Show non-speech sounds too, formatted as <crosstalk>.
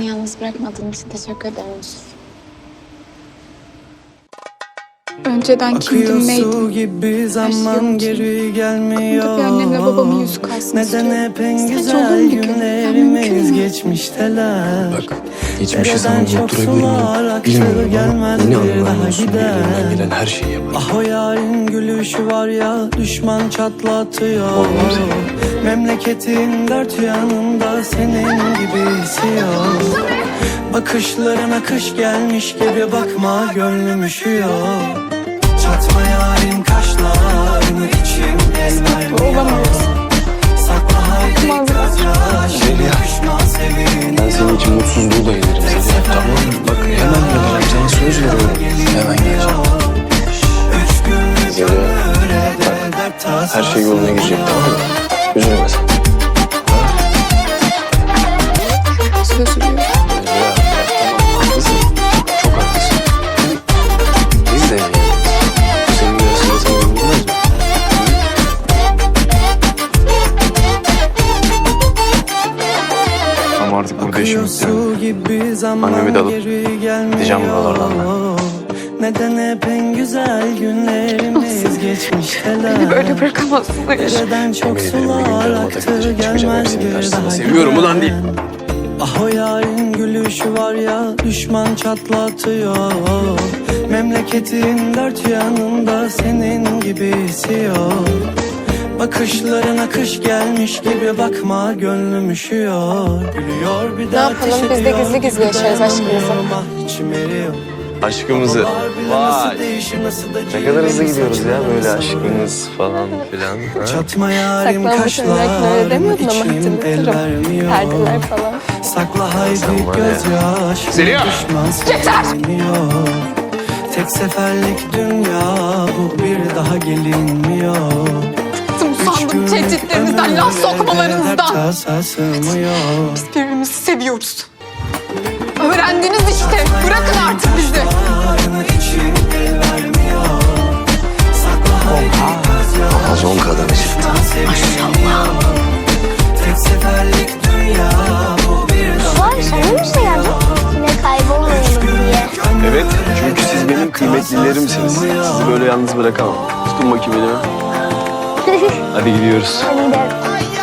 Beni yalnız bırakmadığın için teşekkür ederim Yusuf. Önceden kimdim Akıyor neydim? su gibi şey zaman geri gelmiyor. Burada bir annemle babamın yüzü kalsın Neden hep en güzel günlerimiz geçmişteler. Bak geçmişe sana Dereden çok unutturabilirim. sular aktı, Bilmiyorum ama anlamıyorsun. gider. Elimden gelen her şeyi yaparım. Ah o yarın gülüşü var ya düşman çatlatıyor. Olmam seni. Memleketin dört yanında senin gibisi yok. Bakışlarına kış gelmiş gibi bakma gönlüm üşüyor. Çatma yarın kaşlarını içim el vermiyor. Sakla haydi gözyaşını Zeliha, düşman seviniyor. Ben senin için mutsuzluğu da yenerim Zeliha. Tamam mı? Bak hemen geleceğim. Sana söz veriyorum. Hemen geleceğim. Ömüre bak, Her şey yoluna girecek tamam mı? Üzülme sen. Söz veriyorum. Zeliha, bak, tamam haklısın. Çok haklısın. Biz de yani. Senin yarısında sana olmaz mı? Ama artık burada işim bitti. Annemi de alıp gideceğim buralardan Neden hep en güzel günlerimiz geçmişteler. <laughs> Beni böyle bırakamazsın Hayır. Dereden çok sular aktı çıkacağım gelmez bir daha Seviyorum ulan değil. Ah o yarın gülüşü var ya düşman çatlatıyor. Memleketin dört yanında senin gibisi yok. Bakışlarına kış gelmiş gibi bakma gönlüm üşüyor. Gülüyor bir de yapalım, ateş biz de gizli gizli yaşarız aşkımızı. Ah içim eriyor Aşkımızı. Vay Ne kadar hızlı gidiyoruz ya böyle aşkımız falan filan. ha? Çatma yarim Saklanmış emlakını öyle kaşlarım demiyordun ama içim el hatırlatırım. vermiyor Perdeler falan. Sakla haydi Sen var ya. gözyaşını Zeliha! Tek seferlik dünya bu bir daha gelinmiyor Bıktım usandım tehditlerinizden, laf sokmalarınızdan. Biz birbirimizi seviyoruz. Öğrendiniz işte. Bırakın artık bizi. Az on kadar eşit. Maşallah Tek seferlik dünya bu bir daha Vay sen mi işte geldin? Yine kaybolmayalım diye. Evet çünkü siz benim kıymetlilerimsiniz. Sizi böyle yalnız bırakamam. Tutun bakayım elimi. <laughs> Hadi gidiyoruz. Hadi gidelim.